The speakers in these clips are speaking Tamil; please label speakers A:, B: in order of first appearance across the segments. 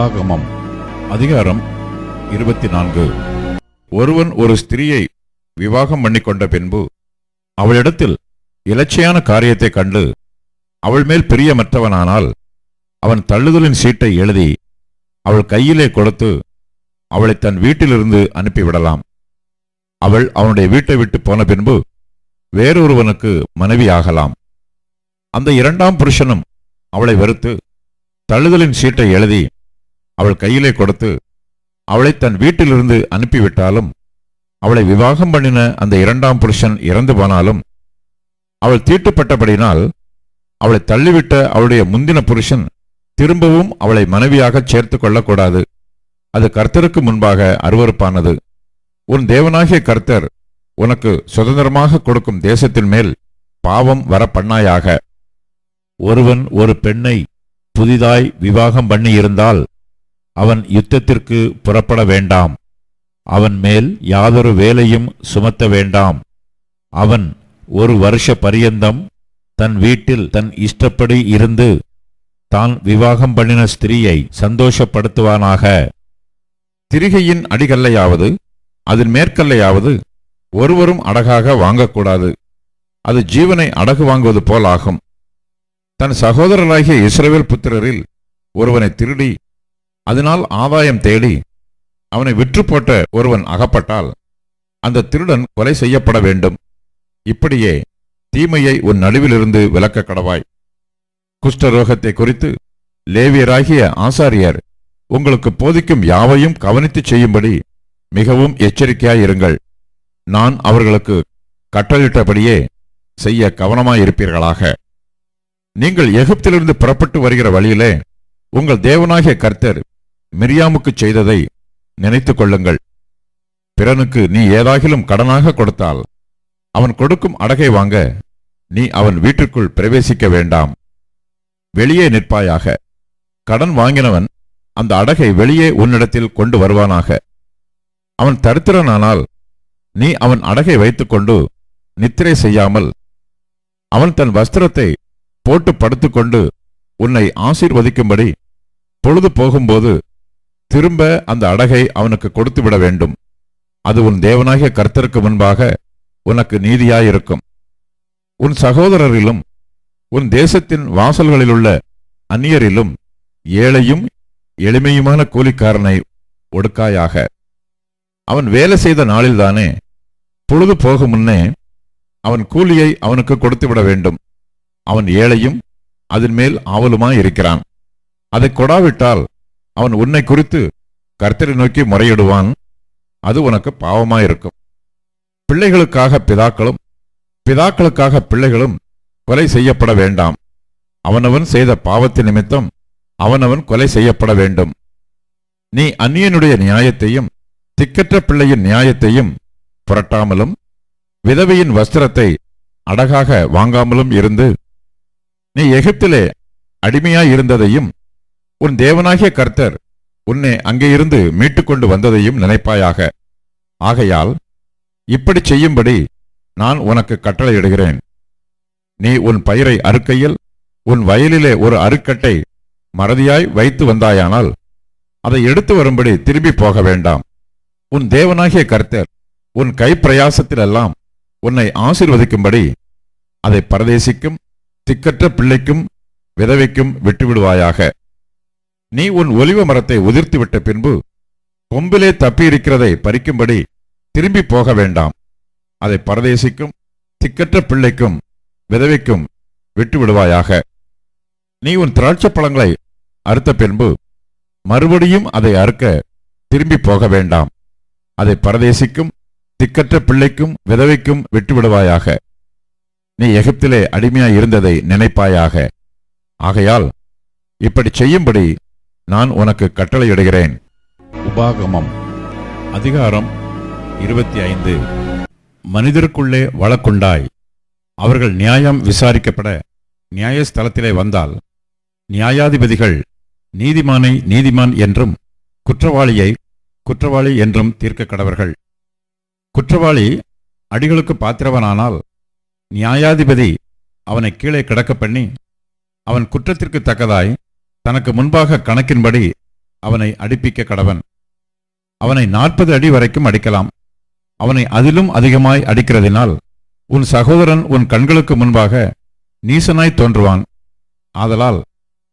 A: உபாகமம் அதிகாரம் இருபத்தி நான்கு ஒருவன் ஒரு ஸ்திரீயை விவாகம் பண்ணிக்கொண்ட பின்பு அவளிடத்தில் இலச்சையான காரியத்தைக் கண்டு அவள் மேல் பிரியமற்றவனானால் அவன் தள்ளுதலின் சீட்டை எழுதி அவள் கையிலே கொடுத்து அவளை தன் வீட்டிலிருந்து அனுப்பிவிடலாம். அவள் அவனுடைய வீட்டை விட்டு போன பின்பு வேறொருவனுக்கு மனைவியாகலாம். அந்த இரண்டாம் புருஷனும் அவளை வெறுத்து தள்ளுதலின் சீட்டை எழுதி அவள் கையிலே கொடுத்து அவளை தன் வீட்டிலிருந்து அனுப்பிவிட்டாலும் அவளை விவாகம் பண்ணின அந்த இரண்டாம் புருஷன் இறந்து போனாலும் அவள் தீட்டுப்பட்டபடினால் அவளை தள்ளிவிட்ட அவளுடைய முந்தின புருஷன் திரும்பவும் அவளை மனைவியாக சேர்த்து கொள்ளக்கூடாது. அது கர்த்தருக்கு முன்பாக அருவருப்பானது. உன் தேவனாகிய கர்த்தர் உனக்கு சுதந்திரமாக கொடுக்கும் தேசத்தின் மேல் பாவம் வர பண்ணாயாக ஒருவன் ஒரு பெண்ணை புதிதாய் விவாகம் பண்ணியிருந்தால் அவன் யுத்தத்திற்கு புறப்பட வேண்டாம். அவன் மேல் யாதொரு வேலையும் சுமத்த வேண்டாம். அவன் ஒரு வருஷ பரியந்தம் தன் வீட்டில் தன் இஷ்டப்படி இருந்து தான் விவாகம் பண்ணின ஸ்திரீயை சந்தோஷப்படுத்துவானாக. திரிகையின் அடிகல்லையாவது அதன் மேற்கல்லையாவது ஒருவரும் அடகாக வாங்கக்கூடாது. அது ஜீவனை அடகு வாங்குவது போலாகும். தன் சகோதரராகிய இஸ்ரவேல் புத்திரரில் ஒருவனை திருடி அதனால் ஆதாயம் தேடி அவனை விற்று போட்ட ஒருவன் அகப்பட்டால் அந்த திருடன் கொலை செய்யப்பட வேண்டும். இப்படியே தீமையை உன் நடுவிலிருந்து விலக்க கடவாய். குஷ்டரோகத்தை குறித்து லேவியராகிய ஆசாரியர் உங்களுக்கு போதிக்கும் யாவையும் கவனித்துச் செய்யும்படி மிகவும் எச்சரிக்கையாயிருங்கள். நான் அவர்களுக்கு கட்டளிட்டபடியே செய்ய கவனமாயிருப்பீர்களாக. நீங்கள் எகிப்திலிருந்து புறப்பட்டு வருகிற வழியிலே உங்கள் தேவனாகிய கர்த்தர் மிரியாமுக்குச் செய்ததை நினைத்துக் கொள்ளுங்கள். பிறனுக்கு நீ ஏதாகிலும் கடனாக கொடுத்தால் அவன் கொடுக்கும் அடகை வாங்க நீ அவன் வீட்டிற்குள் பிரவேசிக்க வேண்டாம். வெளியே நிற்பாயாக. கடன் வாங்கினவன் அந்த அடகை வெளியே உன்னிடத்தில் கொண்டு வருவானாக. அவன் தரித்திரனானால் நீ அவன் அடகை வைத்துக்கொண்டு நித்திரை செய்யாமல் அவன் தன் வஸ்திரத்தை போட்டு படுத்துக்கொண்டு உன்னை ஆசீர்வதிக்கும்படி பொழுது போகும்போது திரும்ப அந்த அடகை அவனுக்கு கொடுத்து விட வேண்டும். அது உன் தேவனாகிய கர்த்தருக்கு முன்பாக உனக்கு நீதியாயிருக்கும். உன் சகோதரரிலும் உன் தேசத்தின் வாசல்களிலுள்ள அந்நியரிலும் ஏழையும் எளிமையுமான கூலிக்காரனை ஒடுக்காயாக. அவன் வேலை செய்த நாளில்தானே பொழுது போகும் முன்னே அவன் கூலியை அவனுக்கு கொடுத்துவிட வேண்டும். அவன் ஏழையும் அதன் மேல் ஆவலுமாயிருக்கிறான். அதை கொடாவிட்டால் அவன் உன்னை குறித்து கர்த்தரை நோக்கி முறையிடுவான். அது உனக்கு பாவமாயிருக்கும். பிள்ளைகளுக்காக பிதாக்களும் பிதாக்களுக்காக பிள்ளைகளும் கொலை செய்யப்பட வேண்டாம். அவனவன் செய்த பாவத்தின் நிமித்தம் அவனவன் கொலை செய்யப்பட வேண்டும். நீ அந்நியனுடைய நியாயத்தையும் திக்கற்ற பிள்ளையின் நியாயத்தையும் புரட்டாமலும் விதவையின் வஸ்திரத்தை அடகாக வாங்காமலும் இருந்து நீ எகிப்திலே அடிமையாயிருந்ததையும் உன் தேவனாகிய கர்த்தர் உன்னை அங்கேயிருந்து மீட்டுக்கொண்டு வந்ததையும் நினைப்பாயாக. ஆகையால் இப்படி செய்யும்படி நான் உனக்கு கட்டளையிடுகிறேன். நீ உன் பயிரை அறுக்கையில் உன் வயலிலே ஒரு அறுக்கட்டை மறதியாய் வைத்து வந்தாயானால் அதை எடுத்து வரும்படி திரும்பி போக வேண்டாம். உன் தேவனாகிய கர்த்தர் உன் கைப்பிரயாசத்திலெல்லாம் உன்னை ஆசீர்வதிக்கும்படி அதை பரதேசிக்கும் திக்கற்ற பிள்ளைக்கும் விதவைக்கும் விட்டுவிடுவாயாக. நீ உன் ஒலிவ மரத்தை உதிர்த்துவிட்ட பின்பு கொம்பிலே தப்பியிருக்கிறதை பறிக்கும்படி திரும்பி போக வேண்டாம். அதை பரதேசிக்கும் திக்கற்ற பிள்ளைக்கும் விதவைக்கும் விட்டுவிடுவாயாக. நீ உன் திராட்சைப் பழங்களை அறுத்த பின்பு மறுபடியும் அதை அறுக்க திரும்பி போக வேண்டாம். அதை பரதேசிக்கும் திக்கற்ற பிள்ளைக்கும் விதவைக்கும் விட்டுவிடுவாயாக. நீ எகிப்திலே அடிமையாய் இருந்ததை நினைப்பாயாக. ஆகையால் இப்படி செய்யும்படி நான் உனக்கு கட்டளையிடுகிறேன். உபாகமம் அதிகாரம் இருபத்தி ஐந்து. மனிதருக்குள்ளே வழக்குண்டாய். அவர்கள் நியாயம் விசாரிக்கப்பட நியாயஸ்தலத்திலே வந்தால் நியாயாதிபதிகள் நீதிமானை நீதிமான் என்றும் குற்றவாளியை குற்றவாளி என்றும் தீர்க்க கடவர்கள் குற்றவாளி அடிகளுக்கு பாத்திரவனானால் நியாயாதிபதி அவனை கீழே கிடக்க பண்ணி அவன் குற்றத்திற்கு தக்கதாய் தனக்கு முன்பாக கணக்கின்படி அவனை அடிப்பிக்க கடவன். அவனை நாற்பது அடி வரைக்கும் அடிக்கலாம். அவனை அதிலும் அதிகமாய் அடிக்கிறதினால் உன் சகோதரன் உன் கண்களுக்கு முன்பாக நீசனாய் தோன்றுவான். ஆதலால்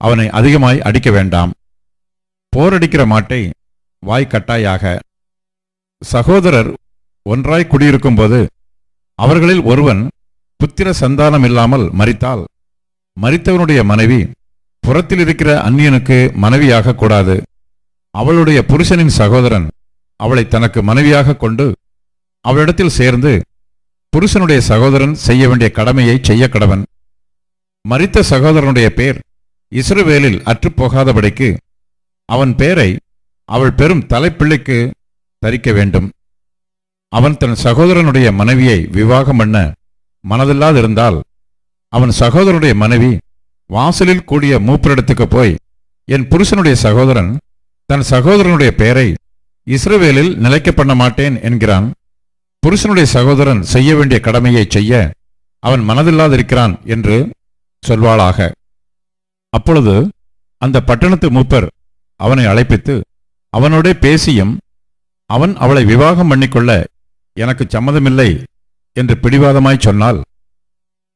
A: அவனை அதிகமாய் அடிக்க வேண்டாம். போரடிக்கிற மாட்டை வாய் கட்டாயாக. சகோதரர் ஒன்றாய் குடியிருக்கும்போது அவர்களில் ஒருவன் புத்திர சந்தானம் இல்லாமல் மரித்தால் மறித்தவனுடைய மனைவி புறத்தில் இருக்கிற அந்நியனுக்கு மனைவியாக கூடாது. அவளுடைய புருஷனின் சகோதரன் அவளை தனக்கு மனைவியாக கொண்டு அவளிடத்தில் சேர்ந்து புருஷனுடைய சகோதரன் செய்ய வேண்டிய கடமையை செய்ய கடவன். மறித்த சகோதரனுடைய பேர் இஸ்ரவேலில் அற்றுப்போகாதபடிக்கு அவன் பேரை அவள் பெரும் தலைப்பிள்ளைக்கு தரிக்க வேண்டும். அவன் தன் சகோதரனுடைய மனைவியை விவாகம் பண்ண மனதில்லாதிருந்தால் அவன் சகோதரனுடைய மனைவி வாசலில் கூடிய மூப்பரிடத்துக்கு போய் என் புருஷனுடைய சகோதரன் தன் சகோதரனுடைய பெயரை இஸ்ரவேலில் நிலைக்க பண்ண மாட்டேன் என்கிறான். புருஷனுடைய சகோதரன் செய்ய வேண்டிய கடமையை செய்ய அவன் மனதில்லாதிருக்கிறான் என்று சொல்வாளாக. அப்பொழுது அந்த பட்டணத்து மூப்பர் அவனை அழைப்பித்து அவனோட பேசியும் அவன் அவளை விவாகம் பண்ணிக்கொள்ள எனக்கு சம்மதமில்லை என்று பிடிவாதமாய் சொன்னால்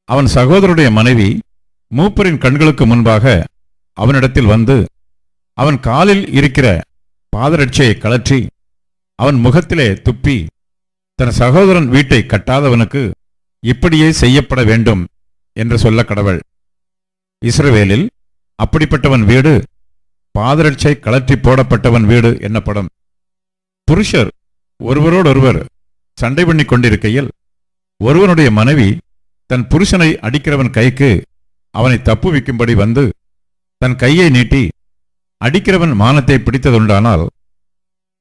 A: அவன் சகோதரனுடைய மனைவி மூப்பரின் கண்களுக்கு முன்பாக அவனிடத்தில் வந்து அவன் காலில் இருக்கிற பாதரட்சையை கழற்றி அவன் முகத்திலே துப்பி தன் சகோதரன் வீட்டை கட்டாதவனுக்கு இப்படியே செய்யப்பட வேண்டும் என்று சொல்ல கடவள். இஸ்ரவேலில் அப்படிப்பட்டவன் வீடு பாதரட்சை கலற்றி போடப்பட்டவன் வீடு என்னப்படும். புருஷர் ஒருவரோடொருவர் சண்டை பண்ணி கொண்டிருக்கையில் ஒருவனுடைய மனைவி தன் புருஷனை அடிக்கிறவன் கைக்கு அவனை தப்புவிக்கும்படி வந்து தன் கையை நீட்டி அடிக்கிறவன் மானத்தை பிடித்ததுண்டானால்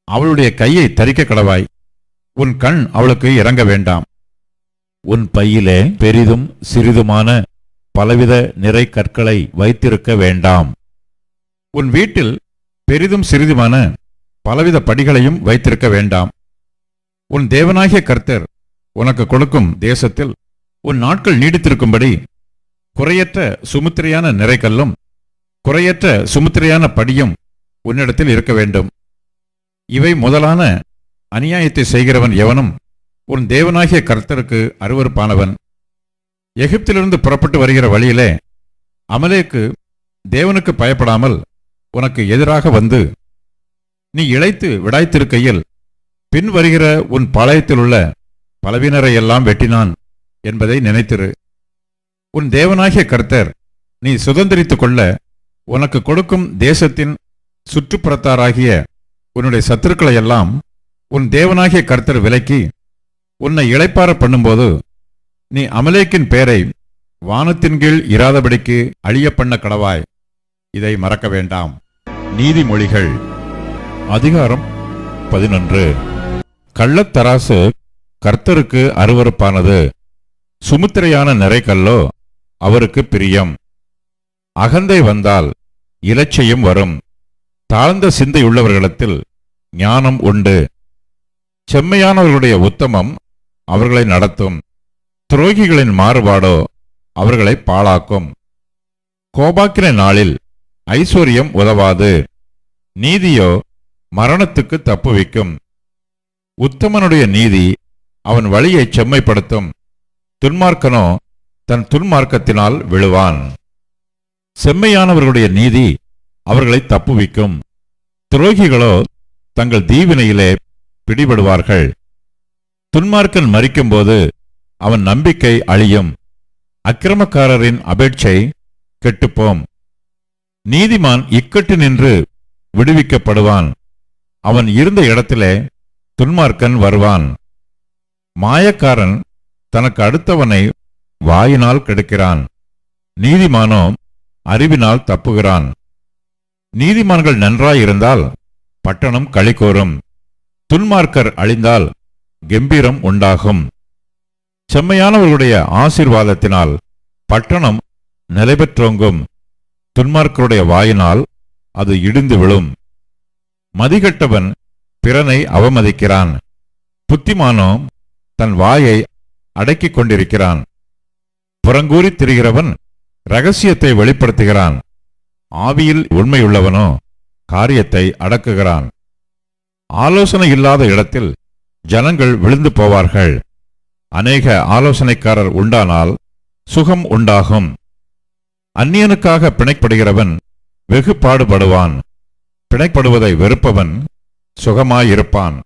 A: அவளுடைய கையை தரிக்க கடவாய். உன் கண் அவளுக்கு இறங்க வேண்டாம். உன் பையிலே பெரிதும் சிறிதுமான பலவித நிறை கற்களை வைத்திருக்க வேண்டாம். உன் வீட்டில் பெரிதும் சிறிதுமான பலவித படிகளையும் வைத்திருக்க வேண்டாம். உன் தேவனாகிய கர்த்தர் உனக்கு கொடுக்கும் தேசத்தில் உன் நாட்கள் நீடித்திருக்கும்படி குறையற்ற சுமுத்திரையான நிறைக்கல்லும் குறையற்ற சுமுத்திரையான படியும் உன்னிடத்தில் இருக்க வேண்டும். இவை முதலான அநியாயத்தை செய்கிறவன் எவனும் உன் தேவனாகிய கர்த்தருக்கு அருவருப்பானவன். எகிப்திலிருந்து புறப்பட்டு வருகிற வழியிலே அமலேக்கு தேவனுக்கு பயப்படாமல் உனக்கு எதிராக வந்து நீ இழைத்து விடாய்த்திருக்கையில் பின் வருகிற உன் பாளையத்திலுள்ள பலவினரை எல்லாம் வெட்டினான் என்பதை நினைத்திரு. உன் தேவனாகிய கர்த்தர் நீ சுதந்திரித்து கொள்ள உனக்கு கொடுக்கும் தேசத்தின் சுற்றுப்புறத்தாராகிய உன்னுடைய சத்துருக்களையெல்லாம் உன் தேவனாகிய கர்த்தர் விலக்கி உன்னை இழைப்பார பண்ணும்போது நீ அமலேக்கின் பெயரை வானத்தின் கீழ் இராதபடிக்கு அழிய பண்ண கடவாய். இதை மறக்க வேண்டாம். நீதிமொழிகள் அதிகாரம் பதினொன்று. கள்ளத்தராசு கர்த்தருக்கு அருவருப்பானது. சுமுத்திரையான நிறைக்கல்லோ அவருக்கு பிரியம். அகந்தை வந்தால் இலச்சையும் வரும். தாழ்ந்த சிந்தையுள்ளவர்களிடத்தில் ஞானம் உண்டு. செம்மையானவர்களுடைய உத்தமம் அவர்களை நடத்தும். துரோகிகளின் மாறுபாடோ அவர்களை பாழாக்கும். கோபாக்கிற நாளில் ஐஸ்வர்யம் உதவாது. நீதியோ மரணத்துக்கு தப்புவிக்கும் உத்தமனுடைய நீதி அவன் வழியை செம்மைப்படுத்தும். துன்மார்க்கனோ தன் துன்மார்க்கத்தினால் விழுவான். செம்மையானவர்களுடைய நீதி அவர்களை தப்புவிக்கும். துரோகிகளோ தங்கள் தீவினையிலே பிடிபடுவார்கள். துன்மார்க்கன் மறிக்கும்போது அவன் நம்பிக்கை அழியும். அக்கிரமக்காரரின் அபேட்சை கெட்டுப்போம். நீதிமான் இக்கட்டு நின்று விடுவிக்கப்படுவான். அவன் இருந்த இடத்திலே துன்மார்க்கன் வருவான். மாயக்காரன் தனக்கு அடுத்தவனை வாயினால் கெடுக்கிறான். நீதிமானோ அறிவினால் தப்புகிறான். நீதிமான்கள் நன்றாயிருந்தால் பட்டணம் களிகோரும். துன்மார்க்கர் அழிந்தால் கெம்பீரம் உண்டாகும். செம்மையானவர்களுடைய ஆசீர்வாதத்தினால் பட்டணம் நிலைபெற்றோங்கும். துன்மார்க்கருடைய வாயினால் அது இடிந்து விழும். மதிகட்டவன் பிறனை அவமதிக்கிறான். புத்திமானோ தன் வாயை அடக்கிக் கொண்டிருக்கிறான். புறங்கூறித் திரிகிறவன் ரகசியத்தை வெளிப்படுத்துகிறான். ஆவியில் உண்மையுள்ளவனோ காரியத்தை அடக்குகிறான். ஆலோசனை இல்லாத இடத்தில் ஜனங்கள் விழுந்து போவார்கள். அநேக ஆலோசனைக்காரர் உண்டானால் சுகம் உண்டாகும். அந்நியனுக்காக பிணைப்படுகிறவன் வெகு பாடுபடுவான். பிணைப்படுவதை வெறுப்பவன் சுகமாயிருப்பான்.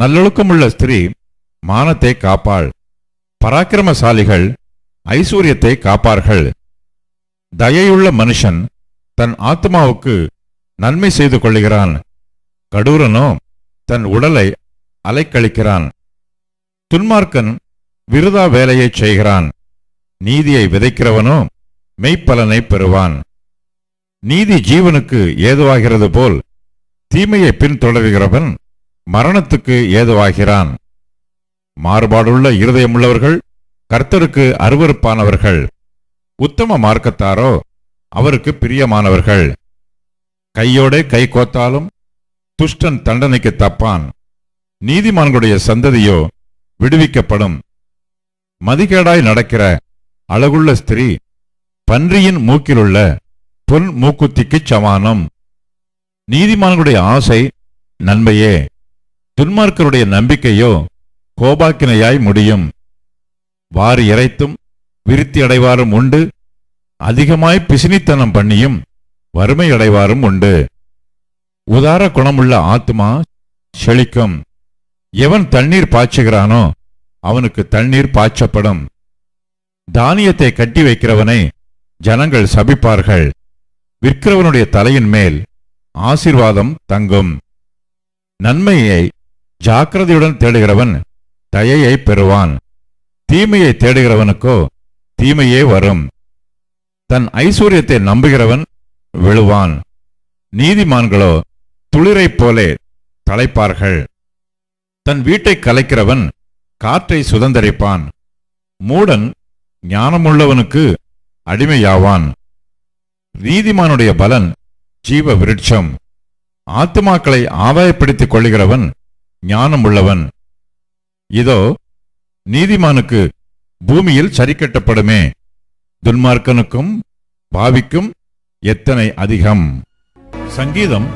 A: நல்லொழுக்கமுள்ள ஸ்திரீ மானத்தை காப்பாள். பராக்கிரமசாலிகள் ஐஸ்வர்யத்தை காப்பார்கள். தயையுள்ள மனுஷன் தன் ஆத்மாவுக்கு நன்மை செய்து கொள்ளுகிறான். கடூரனோ தன் உடலை அலைக்கழிக்கிறான். துன்மார்க்கன் விருதா வேலையைச் செய்கிறான். நீதியை விதைக்கிறவனோ மெய்ப்பலனை பெறுவான். நீதி ஜீவனுக்கு ஏதுவாகிறது போல் தீமையை பின்தொடர்கிறவன் மரணத்துக்கு ஏதுவாகிறான். மாறுபாடுள்ள இருதயமுள்ளவர்கள் கர்த்தருக்கு அருவருப்பானவர்கள். உத்தம மார்க்கத்தாரோ அவருக்கு பிரியமானவர்கள். கையோடே கை கோத்தாலும் துஷ்டன் தண்டனைக்கு தப்பான். நீதிமான்களுடைய சந்ததியோ விடுவிக்கப்படும். மதிகேடாய் நடக்கிற அழகுள்ள ஸ்திரீ பன்றியின் மூக்கிலுள்ள பொன் மூக்குத்திக்குச் சமானம். நீதிமான்களுடைய ஆசை நன்மையே. துன்மார்க்கருடைய நம்பிக்கையோ கோபாக்கினையாய் முடியும். வாரி இறைத்தும் விருத்தி அடைவாரும் உண்டு. அதிகமாய் பிசினித்தனம் பண்ணியும் வறுமை அடைவாரும் உண்டு. உதார குணமுள்ள ஆத்மா செழிக்கும். எவன் தண்ணீர் பாய்ச்சுகிறானோ அவனுக்கு தண்ணீர் பாய்ச்சப்படும். தானியத்தை கட்டி வைக்கிறவனை ஜனங்கள் சபிப்பார்கள். விற்கிறவனுடைய தலையின் மேல் ஆசீர்வாதம் தங்கும். நன்மையை ஜாக்கிரதையுடன் தேடுகிறவன் தயையை பெறுவான். தீமையை தேடுகிறவனுக்கோ தீமையே வரும். தன் ஐஸ்வர்யத்தை நம்புகிறவன் விழுவான் நீதிமான்களோ துளிரைப் போலே தலைப்பார்கள். தன் வீட்டை கலைக்கிறவன் காற்றை சுதந்தரிப்பான். மூடன் ஞானமுள்ளவனுக்கு அடிமையாவான். நீதிமானுடைய பலன் ஜீவ விருட்சம் ஆத்துமாக்களை ஆதாயப்படுத்திக் கொள்கிறவன் ஞானமுள்ளவன். இதோ நீதிமானுக்கு பூமியில் சரிக்கட்டப்படுமே. துன்மார்க்கனுக்கும் பாவிக்கும் எத்தனை அதிகம்? சங்கீதம்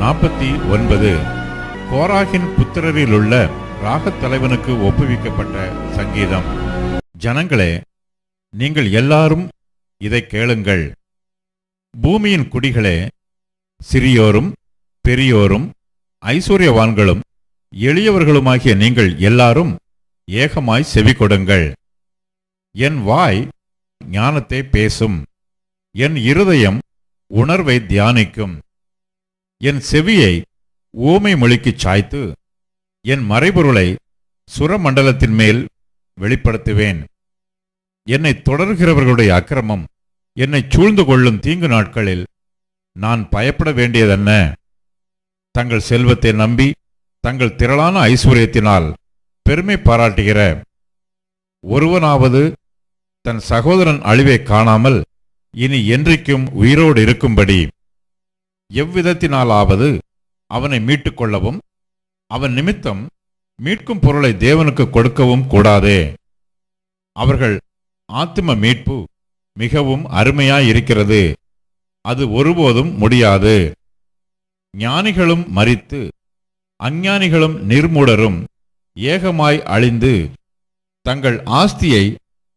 A: நாற்பத்தி ஒன்பது கோராகின் புத்திரரிலுள்ள ராகத் தலைவனுக்கு ஒப்புவிக்கப்பட்ட சங்கீதம். ஜனங்களே நீங்கள் எல்லாரும் இதை கேளுங்கள். பூமியின் குடிகளே சிறியோரும் பெரியோரும் ஐஸ்வர்யவான்களும் எளியவர்களுமாகிய நீங்கள் எல்லாரும் ஏகமாய் செவி கொடுங்கள். என் வாய் ஞானத்தை பேசும். என் இருதயம் உணர்வை தியானிக்கும். என் செவியை ஊமை மொழிக்குச் சாய்த்து என் மறைபொருளை சுரமண்டலத்தின் மேல் வெளிப்படுத்துவேன். என்னை தொடர்கிறவர்களுடைய அக்கிரமம் என்னை சூழ்ந்து கொள்ளும் தீங்கு நாட்களில் நான் பயப்பட வேண்டியதென்ன? தங்கள் செல்வத்தை நம்பி தங்கள் திரளான ஐஸ்வர்யத்தினால் பெருமை பாராட்டுகிற ஒருவனாவது தன் சகோதரன் அழிவை காணாமல் இனி என்றைக்கும் உயிரோடு இருக்கும்படி எவ்விதத்தினாலாவது அவனை மீட்டுக்கொள்ளவும் அவன் நிமித்தம் மீட்கும் பொருளை தேவனுக்கு கொடுக்கவும் கூடாதே. அவர்கள் ஆத்திம மீட்பு மிகவும் அருமையாயிருக்கிறது. அது ஒருபோதும் முடியாது. ஞானிகளும் மறித்து அஞ்ஞானிகளும் நிர்மூடரும் ஏகமாய் அழிந்து தங்கள் ஆஸ்தியை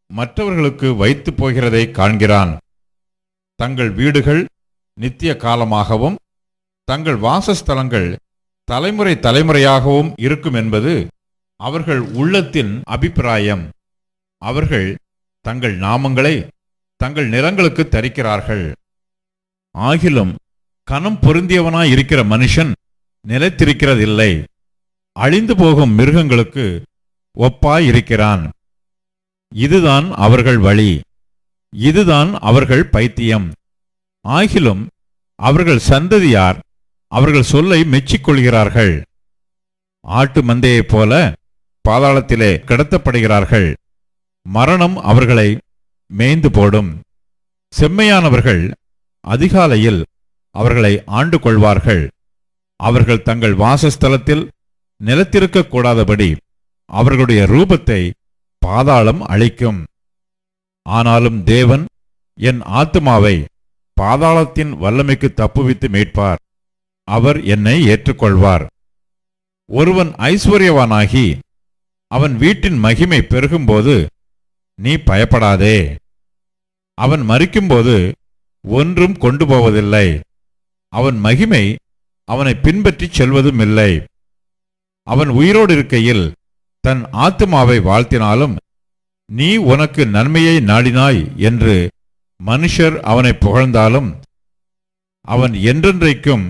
A: மற்றவர்களுக்கு வைத்துப் போகிறதை காண்கிறான். தங்கள் வீடுகள் நித்திய காலமாகவும் தங்கள் வாசஸ்தலங்கள் தலைமுறை தலைமுறையாகவும் இருக்கும் என்பது அவர்கள் உள்ளத்தின் அபிப்பிராயம். அவர்கள் தங்கள் நாமங்களை தங்கள் நிலங்களுக்கு தரிக்கிறார்கள். ஆகிலும் கணம் பொருந்தியவனாய் இருக்கிற மனுஷன் நிலைத்திருக்கிறதில்லை. அழிந்து போகும் மிருகங்களுக்கு ஒப்பாயிருக்கிறான். இதுதான் அவர்கள் வழி. இதுதான் அவர்கள் பைத்தியம். ஆகிலும் அவர்கள் சந்ததியார் அவர்கள் சொல்லை மெச்சிக்கொள்கிறார்கள். ஆட்டு மந்தையைப் போல பாதாளத்திலே கிடத்தப்படுகிறார்கள். மரணம் அவர்களை மேய்ந்து போடும். செம்மையானவர்கள் அதிகாலையில் அவர்களை ஆண்டு கொள்வார்கள் அவர்கள் தங்கள் வாசஸ்தலத்தில் நிலத்திருக்கக் கூடாதபடி அவர்களுடைய ரூபத்தை பாதாளம் அழிக்கும். ஆனாலும் தேவன் என் ஆத்துமாவை பாதாளத்தின் வல்லமைக்கு தப்புவித்து மீட்பார். அவர் என்னை ஏற்றுக்கொள்வார். ஒருவன் ஐஸ்வர்யவானாகி அவன் வீட்டின் மகிமை பெருகும்போது நீ பயப்படாதே. அவன் மறிக்கும்போது ஒன்றும் கொண்டு போவதில்லை அவன் மகிமை அவனை பின்பற்றிச் செல்வதும் இல்லை. அவன் உயிரோடு இருக்கையில் தன் ஆத்துமாவை வாழ்த்தினாலும் நீ உனக்கு நன்மையை நாடினாய் என்று மனுஷர் அவனை புகழ்ந்தாலும் அவன் என்றென்றைக்கும்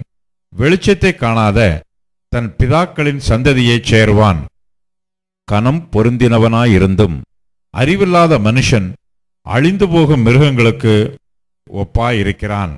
A: வெளிச்சத்தை காணாத தன் பிதாக்களின் சந்ததியைச் சேர்வான். கனம் பொருந்தினவனாயிருந்தும் அறிவில்லாத மனுஷன் அழிந்து போகும் மிருகங்களுக்கு ஒப்பாயிருக்கிறான்.